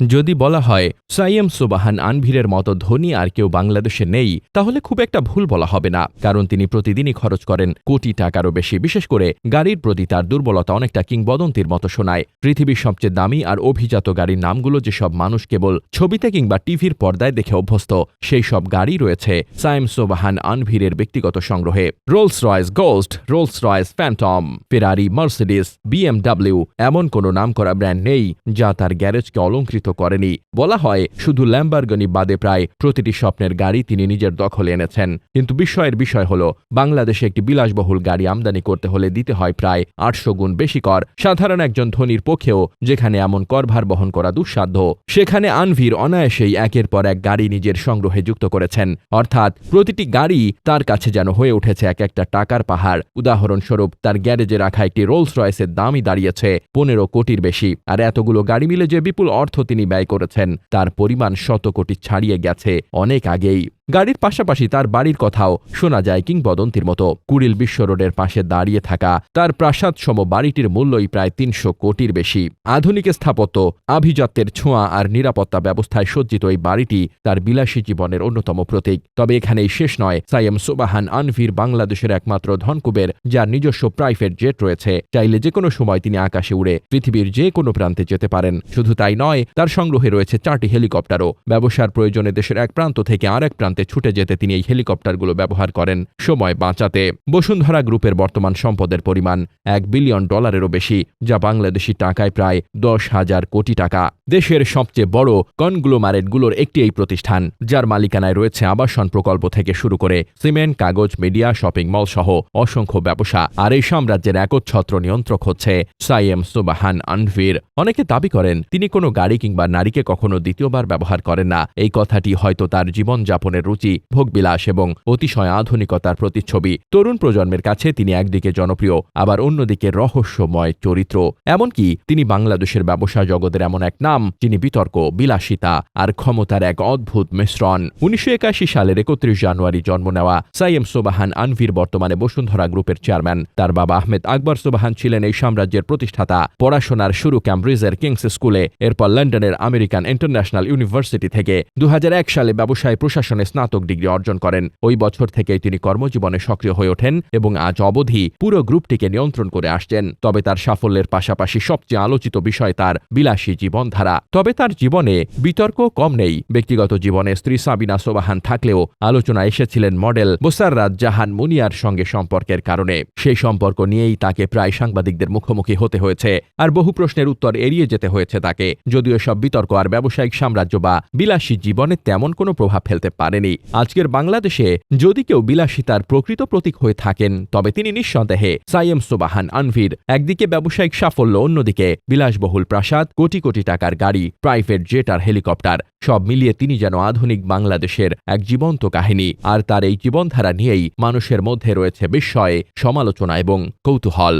যদি বলা হয়, সাইয়েম সুবাহান আনভিরের মতো ধনী আর কেউ বাংলাদেশে নেই, তাহলে খুব একটা ভুল বলা হবে না, কারণ তিনি প্রতিদিনই খরচ করেন কোটি টাকারও বেশি, বিশেষ করে গাড়ির প্রতি তার দুর্বলতা অনেকটা কিংবদন্তির মতো শোনায়। পৃথিবীর সবচেয়ে দামি আর অভিজাত গাড়ির নামগুলো যেসব মানুষ কেবল ছবিতে কিংবা টিভির পর্দায় দেখে অভ্যস্ত, সেই সব গাড়ি রয়েছে সাইম সোবাহান আনভিরের ব্যক্তিগত সংগ্রহে। Rolls Royce Ghost Rolls Royce Phantom Ferrari Mercedes BMW এমন কোনো নাম করা ব্র্যান্ড নেই, যা তার গ্যারেজকে অলঙ্কৃত করেনি। বলা হয়, শুধু ল্যাম্বারগনি বাদে প্রায় প্রতিটি স্বপ্নের গাড়ি তিনি নিজের দখলে এনেছেন। কিন্তু বিস্ময়ের বিষয় হল, বাংলাদেশে একটি বিলাসবহুল গাড়ি আমদানি করতে হলে দিতে হয় প্রায় আটশো গুণ বেশি কর। সাধারণ একজন ধনীর পক্ষেও যেখানে এমন করভার বহন করা দুঃসাধ্য। সেখানে আনভির অনায়াসেই একের পর এক গাড়ি নিজের সংগ্রহে যুক্ত করেছেন। অর্থাৎ, প্রতিটি গাড়ি তার কাছে যেন হয়ে উঠেছে এক একটা টাকার পাহাড়। উদাহরণস্বরূপ, তার গ্যারেজে রাখা একটি রোলস রয়েসের দামই দাঁড়িয়েছে পনেরো কোটির বেশি। আর এতগুলো গাড়ি মিলে যে বিপুল অর্থ তিনি ব্যয় করেছেন। তার পরিমাণ শত কোটি ছাড়িয়ে গেছে। অনেক আগেই গাড়ির পাশাপাশি তার বাড়ির কথাও শোনা যায় কিংবদন্তির মতো। কুড়িল বিশ্ব রোডের পাশে দাঁড়িয়ে থাকা তার প্রাসাদ সম বাড়িটির মূল্যই প্রায় তিনশো কোটির বেশি। আধুনিক স্থাপত্য, আভিজাত্যের ছোঁয়া আর নিরাপত্তা ব্যবস্থায় সজ্জিত এই বাড়িটি তার বিলাসী জীবনের অন্যতম প্রতীক। তবে এখানেই শেষ নয়, সাইয়েম সুবাহান আনভির বাংলাদেশের একমাত্র ধনকুবের, যার নিজস্ব প্রাইভেট জেট রয়েছে। চাইলে যে কোনো সময় তিনি আকাশে উড়ে পৃথিবীর যে কোনো প্রান্তে যেতে পারেন। শুধু তাই নয়, তার সংগ্রহে রয়েছে চারটি হেলিকপ্টারও। ব্যবসার প্রয়োজনে দেশের এক প্রান্ত থেকে আরেক প্রান্তে ছুটে যেতে তিনি এই হেলিকপ্টারগুলো ব্যবহার করেন সময় বাঁচাতে। বসুন্ধরা গ্রুপের বর্তমান সম্পদের পরিমাণ এক বিলিয়ন ডলারেরও বেশি, যা বাংলাদেশি টাকায় প্রায় দশ হাজার কোটি টাকা। দেশের সবচেয়ে বড় কনগ্লোমারেটগুলোর একটি এই প্রতিষ্ঠান, যার মালিকানায় রয়েছে আবাসন প্রকল্প থেকে শুরু করে সিমেন্ট, কাগজ, মিডিয়া, শপিং মল সহ অসংখ্য ব্যবসা, আর এই সাম্রাজ্যের একচ্ছত্র নিয়ন্ত্রক হচ্ছে সাইয়েম সুবাহান আনভির। অনেকে দাবি করেন, তিনি কোনো গাড়ি কিংবা নারীকে কখনো দ্বিতীয়বার ব্যবহার করেন না। এই কথাটি হয়তো তার জীবনযাপনের রুচি, ভোগবিলাস এবং অতিশয় আধুনিকতার প্রতিচ্ছবি। তরুণ প্রজন্মের কাছে তিনি একদিকে জনপ্রিয়, আবার অন্যদিকে রহস্যময় চরিত্র। এমনকি তিনি বাংলাদেশের ব্যবসা জগতের এমন এক নাম, যিনি বিতর্ক, বিলাসিতা আর ক্ষমতার এক অদ্ভুত মিশ্রণ। উনিশশো একাশি সালের একত্রিশ জানুয়ারি জন্ম নেওয়া সাইয়েম সোবাহান আনভির বর্তমানে বসুন্ধরা গ্রুপের চেয়ারম্যান। তার বাবা আহমেদ আকবর সোবাহান ছিলেন এই সাম্রাজ্যের প্রতিষ্ঠাতা। পড়াশোনার শুরু ক্যামব্রিজের কিংস স্কুলে, এরপর লন্ডনের আমেরিকান ইন্টারন্যাশনাল ইউনিভার্সিটি থেকে। দু হাজার এক সালে ব্যবসায় প্রশাসনে স্নাতক ডিগ্রি অর্জন করেন। ওই বছর থেকেই তিনি কর্মজীবনে সক্রিয় হয়ে ওঠেন এবং আজ অবধি পুরো গ্রুপটিকে নিয়ন্ত্রণ করে আসছেন। তবে তার সাফল্যের পাশাপাশি সবচেয়ে আলোচিত বিষয় তার বিলাসী জীবনধারা। তবে তার জীবনে বিতর্ক কম নেই। ব্যক্তিগত জীবনে স্ত্রী সাবিনা সোবাহান থাকলেও আলোচনা এসেছিলেন মডেল মোসাররাত জাহান মুনিয়ার সঙ্গে সম্পর্কের কারণে। সেই সম্পর্ক নিয়েই তাকে প্রায় সাংবাদিকদের মুখোমুখি হতে হয়েছে আর বহু প্রশ্নের উত্তর এড়িয়ে যেতে হয়েছে তাকে। যদিও সব বিতর্ক আর ব্যবসায়িক সাম্রাজ্য বা বিলাসী জীবনে তেমন কোনো প্রভাব ফেলতে পারেনি। আজকের বাংলাদেশে যদি কেউ বিলাসিতার প্রকৃত প্রতীক হয়ে থাকেন, তবে তিনি নিঃসন্দেহে সাইয়েম সোবাহান আনভির। একদিকে ব্যবসায়িক সাফল্য, অন্যদিকে বিলাসবহুল প্রাসাদ, কোটি কোটি টাকার গাড়ি, প্রাইভেট জেট আর হেলিকপ্টার, সব মিলিয়ে তিনি যেন আধুনিক বাংলাদেশের এক জীবন্ত কাহিনী। আর তার এই জীবনধারা নিয়েই মানুষের মধ্যে রয়েছে বিস্ময়ে, সমালোচনা এবং কৌতূহল।